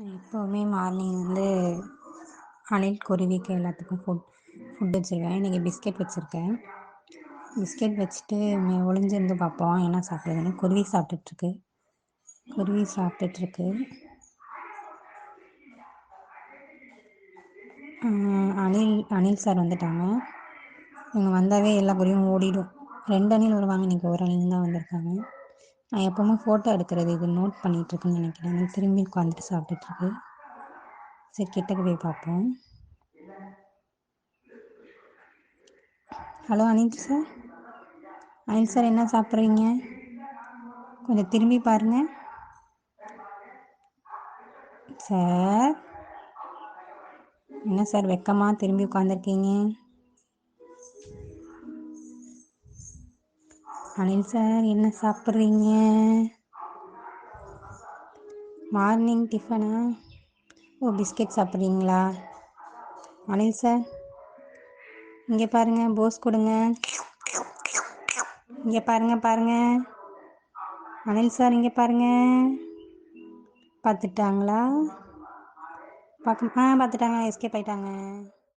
நான் எப்போவுமே மார்னிங் வந்து அணில் குருவிக்கு எல்லாத்துக்கும் ஃபுட் ஃபுட் வச்சுருவேன் இன்றைக்கி பிஸ்கெட் வச்சுருக்கேன். பிஸ்கெட் வச்சுட்டு ஒளிஞ்சிருந்து பார்ப்போம். என்ன சாப்பிடுதுன்னு குருவி சாப்பிட்டுட்ருக்கு. குருவி சாப்பிட்டுட்ருக்கு. அணில் அணில் சார் வந்துட்டாங்க. இவங்க வந்தாவே எல்லா குருவியும் ஓடிடும். ரெண்டு அணில் வருவாங்க இன்றைக்கி ஒரு அணில் தான் வந்திருக்காங்க. நான் எப்போவுமே ஃபோட்டோ எடுக்கிறது இது நோட் பண்ணிகிட்ருக்குன்னு நினைக்கிறேன். திரும்பி உட்காந்துட்டு சாப்பிட்டுட்ருக்கு சரி கிட்டக்கு போய் பார்ப்போம். Hello Anil sir Anil sir என்ன சாப்பிட்றீங்க? கொஞ்சம் திரும்பி பாருங்கள் சார் என்ன சார் வெக்கமாக திரும்பி உட்காந்துருக்கீங்க அனில் சார் என்ன சாப்பிட்றீங்க? மார்னிங் டிஃபனா ஓ பிஸ்கெட் சாப்பிட்றீங்களா? அனில் சார் இங்கே பாருங்கள் போஸ் கொடுங்க. இங்கே பாருங்கள் பாருங்கள் அனில் சார் இங்கே பாருங்கள் பார்த்துட்டாங்களா? பார்க்க ஆ பார்த்துட்டாங்க எஸ்கேப் ஆயிட்டாங்க.